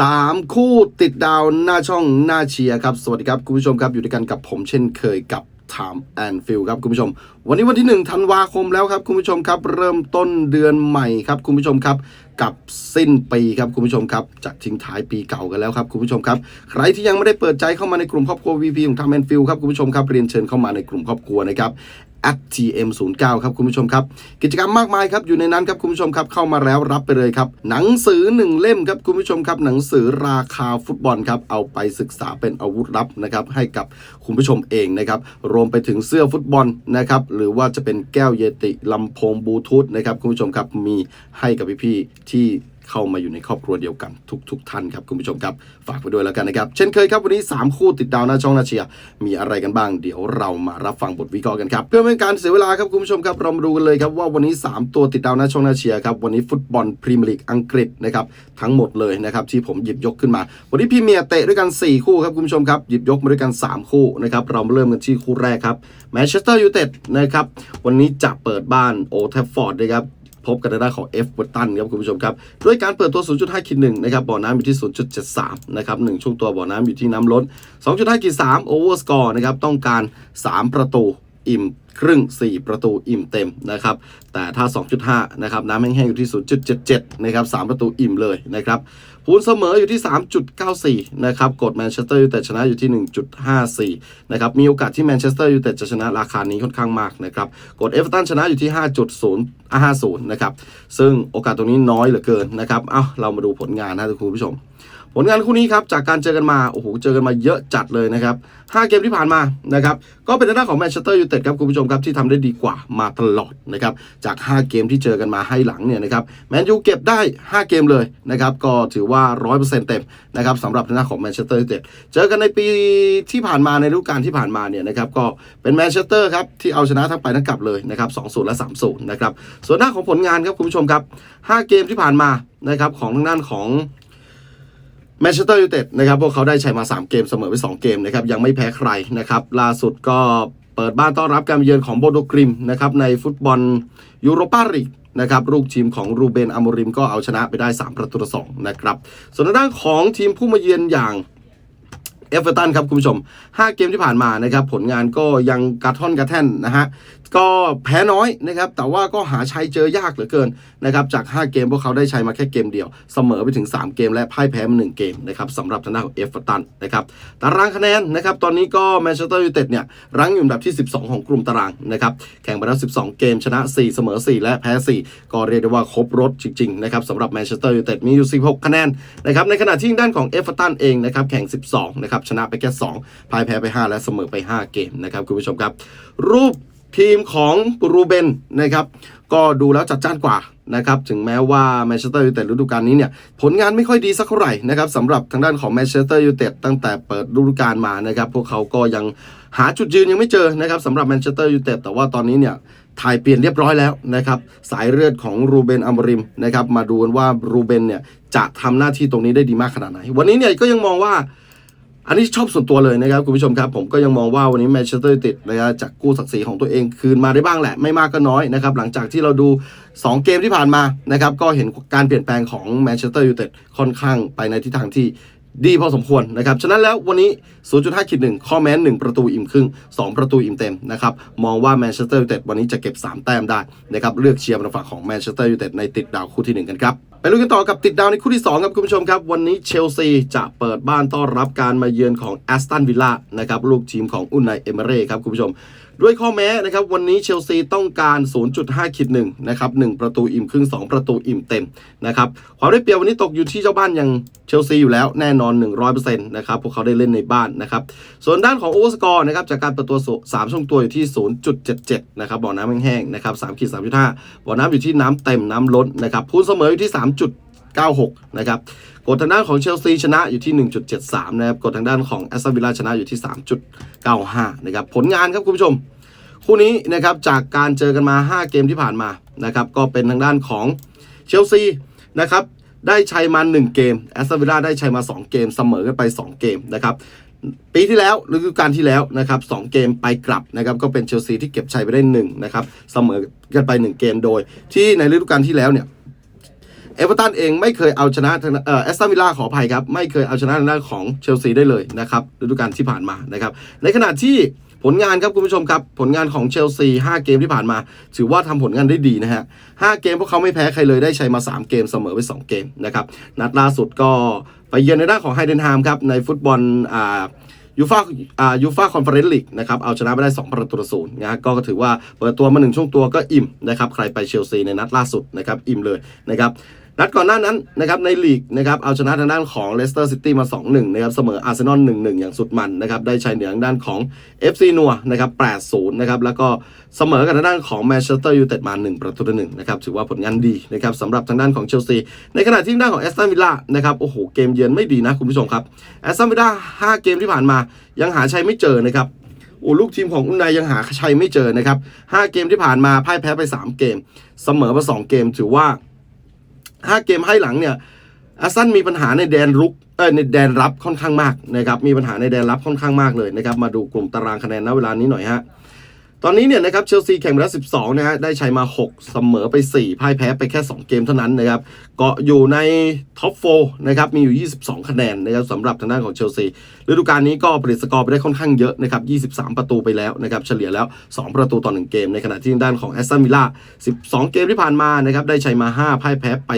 สามคู่ติดดาวหน้าช่องหน้าเชียร์ครับ สวัสดีครับคุณผู้ชมครับ อยู่ด้วยกันกับผมเช่นเคยกับ Time and f i l ครับคุณผู้ชม วันนี้วันที่1ธันวาคมแล้วครับคุณผู้ชมครับ เริ่มต้นเดือนใหม่ครับคุณผู้ชมครับ กับสิ้นปีครับคุณผู้ชมครับจะทิ้งท้ายปีเก่ากันแล้วครับคุณผู้ชมครับ ใครที่ยังไม่ได้เปิดใจเข้ามาในกลุ่มครอบครัว VP ของ Time and f i l ครับคุณผู้ชมครับเรียนเชิญเข้ามาในกลุ่มครอบครัวนะครับ tm09 ครับคุณผู้ชมครับ กิจกรรมมากมายครับอยู่ในนั้นครับคุณผู้ชมครับเข้ามาแล้วรับไปเลยครับ หนังสือหนึ่งเล่มครับคุณผู้ชมครับ หนังสือราคาฟุตบอลครับเอาไปศึกษาเป็นอาวุธลับนะครับให้กับคุณผู้ชมเองนะครับรวมไปถึงเสื้อฟุตบอลนะครับหรือว่าจะเป็นแก้วเยติลำโพงบลูทูธนะครับคุณผู้ชมครับมีให้กับพี่ๆที่ เข้ามาอยู่ในครอบครัวเดียวกันทุกๆทท่านครับคุณผู้ชมครับ ฝากไปด้วยแล้วกันนะครับ เช่นเคยครับวันนี้ 3 คู่ติดดาวหน้าช่องนาเชีย มีอะไรกันบ้างเดี๋ยวเรามารับฟังบทวิเคราะห์กันครับ เพื่อไม่ให้การเสียเวลาครับคุณผู้ชมครับเรามาดูกันเลยครับว่าวันนี้ 3 ตัวติดดาวหน้าช่องนาเชียครับวันนี้ฟุตบอลพรีเมียร์ลีกอังกฤษนะครับทั้งหมดเลยนะครับที่ผมหยิบยกขึ้นมา วันนี้พรีเมียร์เตะด้วยกัน 4 คู่ครับคุณผู้ชมครับหยิบยกมาด้วยกัน 3 คู่นะครับเรามาเริ่มกันที่คู่แรกครับแมนเชสเตอร์ยูไนเต็ดนะครับวันนี้จะเปิดบ้านโอเทฟฟอร์ดนะครับ พบกันในด้านของเอฟเวอร์ตันครับคุณผู้ชมครับด้วยการเปิดตัว 0.5ขีด1นะครับบ่อน้ำอยู่ที่ 0.73 นะครับหนึ่งช่วงตัวบ่อน้ำอยู่ที่น้ำล้น 2.5ขีด3โอเวอร์สกอร์นะครับต้องการ 3 ประตู อิ่มครึ่ง 4 ประตูอิ่มเต็มนะครับ แต่ถ้า 2.5 นะครับ น้ำแห้งๆ อยู่ที่ 0.77 นะครับ 3 ประตูอิ่มเลยนะครับพูนเสมออยู่ที่ 3.94 นะครับ กดแมนเชสเตอร์ยูไนเต็ดชนะอยู่ที่ 1.54 นะครับ มีโอกาสที่แมนเชสเตอร์ยูไนเต็ดจะชนะราคานี้ค่อนข้างมากนะครับ กดเอฟเวอเรตันชนะอยู่ที่ 5.0 50 นะครับ ซึ่งโอกาสตรงนี้น้อยเหลือเกินนะครับ เอ้า เรามาดูผลงานนะคุณผู้ชม ผลงานคู่นี้ครับจากการเจอกันมาโอ้โหเจอกันมาเยอะจัดเลยนะครับ5เกมที่ผ่านมานะครับก็เป็นทางด้านของแมนเชสเตอร์ยูไนเต็ดครับคุณผู้ชมครับที่ทำได้ดีกว่ามาตลอดนะครับจาก 5 เกมที่เจอกันมาให้หลังเนี่ยนะครับแมนยูเก็บได้ 5 เกมเลยนะครับก็ถือว่า 100%เต็มนะครับสำหรับทางด้านของแมนเชสเตอร์ยูไนเต็ดเจอกันในปีที่ผ่านมาในฤดูกาลที่ผ่านมาเนี่ยนะครับก็เป็นแมนเชสเตอร์ครับที่เอาชนะทั้งไปทั้งกลับเลยนะครับ2-0และ3-0นะครับส่วนหน้านของผลงานครับคุณผู้ชมครับ5เกมที่ผ่านมานะครับของทางด้านของ แมนเชสเตอร์ยูไนเต็ดนะครับพวกเขาได้ชัยมา 3 เกมเสมอไป 2 เกมนะครับยังไม่แพ้ใครนะครับล่าสุดก็เปิดบ้านต้อนรับการเยือนของโบโดกริมนะครับในฟุตบอลยูโรปาลีกนะครับลูกทีมของรูเบนอโมริมก็เอาชนะไปได้ 3 ประตูต่อสองนะครับส่วนด้านของทีมผู้มาเยือนอย่าง เอฟเวอร์ตันครับคุณผู้ชม 5 เกมที่ผ่านมานะครับผลงานก็ยังกระท่อนกระแท่นนะฮะก็แพ้น้อยนะครับแต่ว่าก็หาชัยเจอยากเหลือเกินนะครับจาก 5 เกมพวกเขาได้ชัยมาแค่เกมเดียว เสมอไปถึง 3 เกมและพ่ายแพ้มา1เกมนะครับสำหรับทางด้านของเอฟเวอร์ตันนะครับตารางคะแนนนะครับตอนนี้ก็แมนเชสเตอร์ยูไนเต็ดเนี่ยรั้งอยู่อันดับที่ 12 ของกลุ่มตารางนะครับแข่งไปแล้ว 12 เกมชนะ 4 เสมอ 4 และแพ้ 4 ก็เรียกได้ว่าครบรถจริงๆนะครับสำหรับแมนเชสเตอร์ยูไนเต็ดมีอยู่ 16 คะแนนนะครับในขณะที่ด้านของเอฟเวอร์ตันเองนะครับแข่ง 12นะครับชนะไปแค่2พ่ายแพ้ไป 5 และเสมอไป 5 เกมนะครับคุณผู้ชมครับ รูปทีมของรูเบนนะครับก็ดูแล้วจัดจ้านกว่านะครับถึงแม้ว่าแมนเชสเตอร์ยูไนเต็ดฤดูกาลนี้เนี่ยผลงานไม่ค่อยดีสักเท่าไหร่นะครับสำหรับทางด้านของแมนเชสเตอร์ยูไนเต็ดตั้งแต่เปิดฤดูกาลมานะครับพวกเขาก็ยังหาจุดยืนยังไม่เจอนะครับสำหรับแมนเชสเตอร์ยูไนเต็ดแต่ว่าตอนนี้เนี่ยถ่ายเปลี่ยนเรียบร้อยแล้วนะครับสายเลือดของรูเบนอัมริมนะครับมาดูกันว่ารูเบนเนี่ยจะทำหน้าที่ตรงนี้ได้ดีมากขนาดไหน วันนี้เนี่ยก็ยังมองว่า อันนี้ชอบส่วนตัวเลยนะครับคุณผู้ชมครับ ผมก็ยังมองว่าวันนี้แมนเชสเตอร์ยูไนเต็ดนะครับจากกู้ศักดิ์ศรีของตัวเองคืนมาได้บ้างแหละ ไม่มากก็น้อยนะครับ หลังจากที่เราดู 2 เกมที่ผ่านมานะครับก็เห็นการเปลี่ยนแปลงของแมนเชสเตอร์ยูไนเต็ดค่อนข้างไปในทิศทางที่ ดีพอสมควรนะครับ ฉะนั้นแล้ววันนี้ 0.5ขีด1ข้อแม้น1ประตูอิ่มครึ่ง 2 ประตูอิ่มเต็มนะครับ มองว่าแมนเชสเตอร์ยูไนเต็ดวันนี้จะเก็บ 3 แต้มได้นะครับ เลือกเชียร์บนฝั่งของแมนเชสเตอร์ยูไนเต็ดในติดดาวคู่ที่ 1 กันครับ ไปลุ้นกันต่อกับติดดาวในคู่ที่ 2 ครับคุณผู้ชมครับ วันนี้เชลซีจะเปิดบ้านต้อนรับการมาเยือนของแอสตันวิลล่านะครับ ลูกทีมของอุนไนเอเมเร่ครับคุณผู้ชม ด้วยข้อแม้นะครับวันนี้เชลซีต้องการ 0.5คิด1นะครับ1ประตูอิ่มครึ่ง 2 ประตูอิ่มเต็มนะครับความได้เปรียบวันนี้ตกอยู่ที่เจ้าบ้านอย่างเชลซีอยู่แล้วแน่นอน 100%นะครับพวกเขาได้เล่นในบ้านนะครับส่วนด้านของโอเวอร์สกอร์นะครับจากการปิดตัว3ช่วงตัวอยู่ที่ 0.77นะครับบ่อน้ำแห้งๆนะครับ3ขีด3.5บ่อน้ำอยู่ที่น้ำเต็มน้ำล้นนะครับพูนเสมออยู่ที่ 96 นะครับ กดทางด้านของเชลซีชนะอยู่ที่ 1.73 นะครับ กดทางด้านของแอสตันวิลล่าชนะอยู่ที่ 3.95 นะครับ ผลงานครับคุณผู้ชม คู่นี้นะครับจากการเจอกันมา 5 เกมที่ผ่านมานะครับก็เป็นทางด้านของเชลซีนะครับได้ชัยมา 1 เกมแอสตันวิลล่าได้ชัยมา 2 เกมเสมอกันไป 2 เกมนะครับปีที่แล้วฤดูกาลที่แล้วนะครับสเกมไปกลับนะครับก็เป็นเชลซีที่เก็บชัยไปได้1นะครับเสมอกันไป 1 เกมโดย ที่ในฤดูกาลที่แล้วเนี่ย เอเวอร์ตันเองไม่เคยเอาชนะแอสตันวิลล่าขออภัยครับ ไม่เคยเอาชนะทางด้านของเชลซีได้เลยนะครับฤดูกาลที่ผ่านมานะครับในขณะที่ผลงานครับคุณผู้ชมครับ ผลงานของเชลซี5เกมที่ผ่านมา ถือว่าทำผลงานได้ดีนะฮะ5เกมพวกเขาไม่แพ้ใครเลยได้ชัยมา 3 เกมเสมอไป 2 เกมนะครับนัดล่าสุดก็ไปเยือนในด้านของไฮเดนฮามครับในฟุตบอลอ่ายูฟ่าอ่ายูฟ่าคอนเฟอเรนซ์ลีกนะครับเอาชนะไปได้ 2 ประตูต่อศูนย์นะฮะก็ถือว่าเปิดตัวมาหนึ่งช่วงตัวก็อิ่มนะครับใครไปเชลซีในนัดล่าสุดนะครับอิ่มเลยนะครับ นัดก่อนหน้านั้นนะครับในลีกนะครับเอาชนะทางด้านของเลสเตอร์ซิตี้มา 2-1 นะครับเสมออาร์เซนอล 1-1 อย่างสุดมันนะครับได้ชัยเหนือทางด้านของ FC นัวนะครับ8-0 นะครับแล้วก็เสมอกับทางด้านของแมนเชสเตอร์ยูไนเต็ดมา 1 ประตูต่อหนึ่งนะครับถือว่าผลงานดีนะครับสำหรับทางด้านของเชลซีในขณะที่ทางด้านของแอสตันวิลล่านะครับโอ้โหเกมเยือนไม่ดีนะคุณผู้ชมครับแอสตันวิลล่า5เกมที่ผ่านมายังหาชัยไม่เจอนะครับโอ้ลูกทีมของอุนายยังหาชัยไม่เจอนะครับ5เกมที่ผ่านมาพ่ายแพ้ไป 3 เกม เสมอมา2เกมถือว่า ถ้าเกมให้หลังเนี่ยอาร์ซันมีปัญหาในแดนรุกเออในแดนรับค่อนข้างมากนะครับมีปัญหาในแดนรับค่อนข้างมากเลยนะครับมาดูกลุ่มตารางคะแนนณเวลานี้หน่อยฮะ ตอนนี้เนี่ยนะครับเชลซีแข่งไปแล้ว 12 นะฮะได้ชัยมา 6 เสมอไป 4พ่ายแพ้ไปแค่ 2 เกมเท่านั้นนะครับเกาะอยู่ในท็อป4นะครับมีอยู่ 22 คะแนนนะครับสำหรับทางด้านของเชลซีฤดูกาลนี้ก็ผลิตสกอร์ไปได้ค่อนข้างเยอะนะครับ 23 ประตูไปแล้วนะครับเฉลี่ยแล้ว 2 ประตูต่อ 1 เกม ในขณะที่ด้านของแอสตันวิลล่า 12 เกมที่ผ่านมานะครับได้ชัยมา 5พ่ายแพ้ไป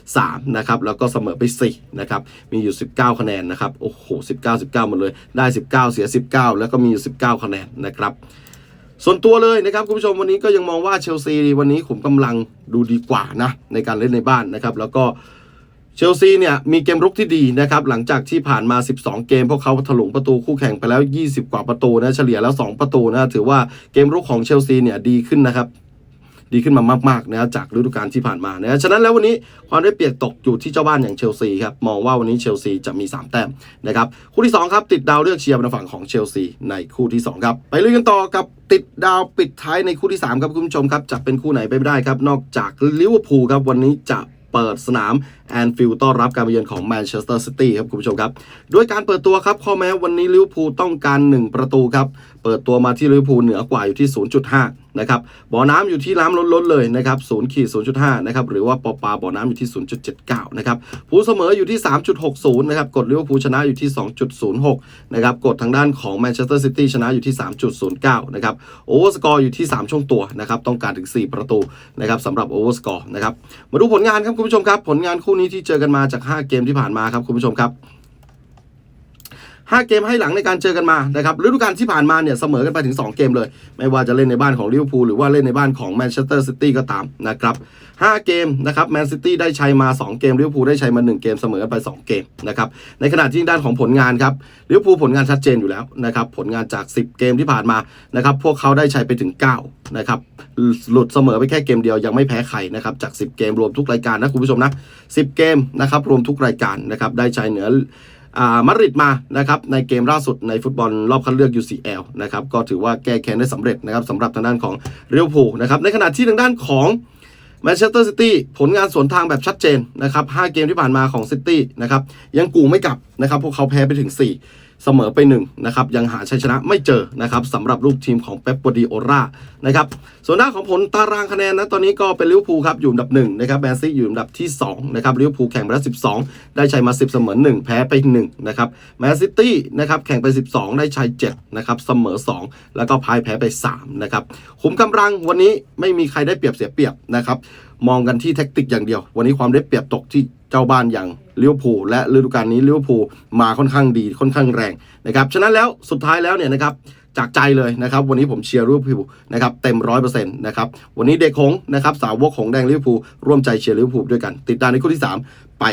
3นะครับแล้วก็เสมอไป4นะครับมีอยู่ 19 คะแนนนะครับโอ้โห19 19หมดเลยได้ 19 เสีย 19 แล้วก็มีอยู่ 19 คะแนนนะครับ ส่วนตัวเลยนะครับคุณผู้ชมวันนี้ก็ยังมองว่าเชลซีวันนี้ขุมกำลังดูดีกว่านะในการเล่นในบ้านนะครับ แล้วก็เชลซีเนี่ยมีเกมรุกที่ดีนะครับหลังจากที่ผ่านมา 12 เกม พวกเขาถลุงประตูคู่แข่งไปแล้ว 20 กว่าประตูนะเฉลี่ยแล้ว 2 ประตูนะถือว่าเกมรุกของเชลซีเนี่ยดีขึ้นนะครับ ดีขึ้นมามากๆนะจากฤดูกาลที่ผ่านมานะฉะนั้นแล้ววันนี้ความได้เปรียบตกอยู่ที่เจ้าบ้านอย่างเชลซีครับมองว่าวันนี้เชลซีจะมี 3 แต้มนะครับคู่ที่ 2 ครับ ติดดาวเลือกเชียร์บนฝั่งของเชลซีในคู่ที่ 2 ครับ ไปลุยกันต่อกับติดดาวปิดท้ายในคู่ที่ 3 ครับคุณผู้ชมครับจะเป็นคู่ไหนไปไม่ได้ครับนอกจากลิเวอร์พูลครับวันนี้จะเปิดสนาม แอนฟิลด์ต้อนรับการมาเยือนของแมนเชสเตอร์ซิตี้ครับคุณผู้ชมครับด้วยการเปิดตัวครับข้อแม้วันนี้ลิเวอร์พูลต้องการ 1 ประตูครับ เปิดตัวมาที่ลิเวอร์พูลเหนือกว่าอยู่ที่ 0.5 นะครับบ่อน้ำอยู่ที่น้ำล้นๆเลยนะครับ0ขีด0.5 นะครับหรือว่าปอปาบ่อน้ำอยู่ที่ 0.79 นะครับผู้เสมออยู่ที่ 3.60 นะครับกดลิเวอร์พูลชนะอยู่ที่ 2.06 นะครับกดทางด้านของแมนเชสเตอร์ซิตี้ชนะอยู่ที่ 3.09 นะครับโอเวอร์สกอร์อยู่ที่ 3 ช่วงตัวนะครับต้องการถึง 4 ประตูนะครับสำหรับโอเวอร์สกอร์นะครับมาดูผลงานครับคุณผู้ชมครับผลงานคู่นี้ที่เจอกันมาจาก 5 เกมที่ผ่านมาครับคุณผู้ชมครับ 5 เกมให้หลังในการเจอกันมานะครับฤดูกาลที่ผ่านมาเนี่ยเสมอกันไปถึง 2 เกมเลย ไม่ว่าจะเล่นในบ้านของลิเวอร์พูลหรือว่าเล่นในบ้านของแมนเชสเตอร์ซิตี้ก็ตามนะครับ5เกมนะครับแมนซิตี้ได้ชัยมา 2 เกมลิเวอร์พูลได้ชัยมา 1 เกมเสมอกันไป 2 เกมนะครับในขณะที่ด้านของผลงานครับลิเวอร์พูลผลงานชัดเจนอยู่แล้วนะครับผลงานจาก 10 เกมที่ผ่านมานะครับพวกเขาได้ชัยไปถึง 9 นะครับ หลุดเสมอไปแค่เกมเดียวยังไม่แพ้ใครนะครับจาก 10 เกมรวมทุกรายการนะคุณผู้ชมนะ10 เกมนะครับรวมทุกรายการนะครับได้ชัยเหนือ มาดริดมานะครับในเกมล่าสุดในฟุตบอลรอบคัดเลือก UCL นะครับก็ถือว่าแก้แค้นได้สำเร็จนะครับสำหรับทางด้านของเรียวพูนะครับในขณะที่ทางด้านของแมนเชสเตอร์ซิตี้ผลงานสวนทางแบบชัดเจนนะครับ5เกมที่ผ่านมาของซิตี้นะครับยังกูไม่กลับ นะครับพวกเขาแพ้ไปถึง 4 เสมอไป1นะครับยังหาชัยชนะไม่เจอนะครับสำหรับลูกทีมของเป๊ปโปดีโอรานะครับส่วนด้าของผลตารางคะแนนนะตอนนี้ก็เป็นลิเวอร์พูลครับอยู่อันดับ1นะครับแมนซีอยู่อันดับที่2นะครับลิเวอร์พูลแข่งไปแล้ว12 ได้ชัยมา 10 เสมอ 1 แพ้ไป1นะครับแมนซิตี้นะครับแข่งไป 12 ได้ชัย7นะครับเสมอ 2 แล้วก็พ่ายแพ้ไป3นะครับขุมกำลังวันนี้ไม่มีใครได้เปรียบเสียเปรียบนะครับมองกันที่แท็กติกอย่างเดียว วันนี้ความได้เปรียบตกที่ เจ้าบ้านอย่างลิเวอร์พูลและฤดูกาลนี้ลิเวอร์พูลมาค่อนข้างดีค่อนข้างแรงนะครับฉะนั้นแล้วสุดท้ายแล้วเนี่ยนะครับจากใจเลยนะครับวันนี้ผมเชียร์ลิเวอร์พูลนะครับเต็มร้อยเปอร์เซ็นต์นะครับวันนี้เด็กหงนะครับสาวกของแดงลิเวอร์พูลร่วมใจเชียร์ลิเวอร์พูลด้วยกัน ติดตามในคู่ที่ 3 ไป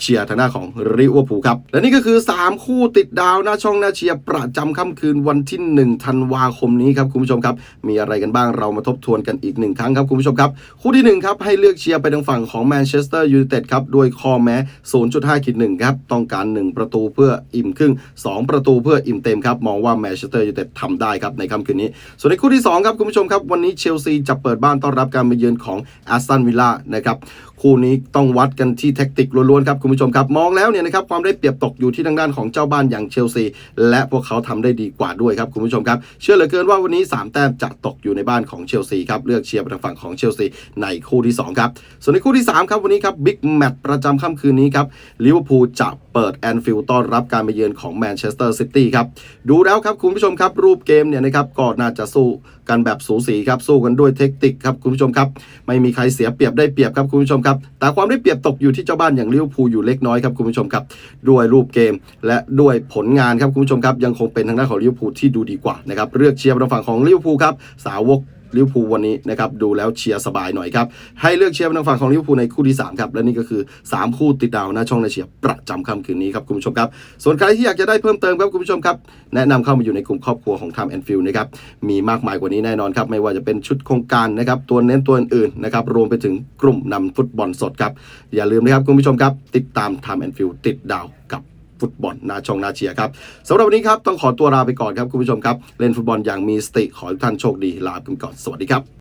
เชียร์ทางหน้าของลิวพูครับ และนี่ก็คือ 3 คู่ติดดาวหน้าช่องหน้าเชียร์ประจำค่ำคืนวันที่ 1 ธันวาคมนี้ครับคุณผู้ชมครับ มีอะไรกันบ้างเรามาทบทวนกันอีกหนึ่งครั้งครับคุณผู้ชมครับ คู่ที่ 1 ครับให้เลือกเชียร์ไปทางฝั่งของแมนเชสเตอร์ยูไนเต็ดครับด้วยคอแม้ 0.5ขีด1ครับต้องการ 1 ประตูเพื่ออิ่มครึ่ง 2 ประตูเพื่ออิ่มเต็มครับมองว่าแมนเชสเตอร์ยูไนเต็ดทำได้ครับในค่ำคืนนี้ ส่วนในคู่ที่2ครับคุณผู้ชมครับวันนี้เชลซีจะเปิดบ้านต้อนรับการมาเยือนของแอสตันวิลล่านะครับคู่นี้ต้องวัดกันที่แท็กติกล้วนๆครับคุณผู้ชมครับมองแล้วเนี่ยนะครับความได้เปรียบตกอยู่ที่ทางด้านของเจ้าบ้านอย่างเชลซีและพวกเขาทำได้ดีกว่าด้วยครับคุณผู้ชมครับเชื่อเหลือเกินว่าวันนี้ 3 แต้มจะตกอยู่ในบ้านของเชลซีครับเลือกเชียร์ไปทางฝั่งของเชลซีในคู่ที่2ครับส่วนในคู่ที่3ครับวันนี้ครับบิ๊กแมตช์ประจำค่ำคืนนี้ครับลิเวอร์พูลจะ เปิดแอนฟิลด์ต้อนรับการมาเยือนของแมนเชสเตอร์ซิตี้ครับ ดูแล้วครับคุณผู้ชมครับ รูปเกมเนี่ยนะครับก็น่าจะสู้กันแบบสูสีครับ สู้กันด้วยเทคนิคครับคุณผู้ชมครับ ไม่มีใครเสียเปรียบได้เปรียบครับคุณผู้ชมครับ แต่ความได้เปรียบตกอยู่ที่เจ้าบ้านอย่างลิเวอร์พูลอยู่เล็กน้อยครับคุณผู้ชมครับ ด้วยรูปเกมและด้วยผลงานครับคุณผู้ชมครับยังคงเป็นทางด้านของลิเวอร์พูลที่ดูดีกว่านะครับเลือกเชียร์ทางฝั่งของลิเวอร์พูลครับสาวก ลิเวอร์พูลวันนี้นะครับดูแล้วเชียร์สบายหน่อยครับ ให้เลือกเชียร์ไปทางฝั่งของลิเวอร์พูลในคู่ที่สามครับ และนี่ก็คือสามคู่ติดดาวหน้าช่องในเชียร์ประจำค่ำคืนนี้ครับคุณผู้ชมครับ ส่วนใครที่อยากจะได้เพิ่มเติมครับคุณผู้ชมครับ แนะนำเข้ามาอยู่ในกลุ่มครอบครัวของ Time and Feel นะครับมีมากมายกว่านี้แน่นอนครับไม่ว่าจะเป็นชุดโครงการนะครับตัวเน้นตัวอื่นๆนะครับรวมไปถึงกลุ่มนำฟุตบอลสดครับอย่าลืมนะครับคุณผู้ชมครับติดตาม Time and Feel ติดดาวกับ ฟุตบอลนาชองนาเชียครับสำหรับวันนี้ครับต้องขอตัวลาไปก่อนครับคุณผู้ชมครับ เล่นฟุตบอลอย่างมีสติขอทุกท่านโชคดีลาไปก่อนสวัสดีครับ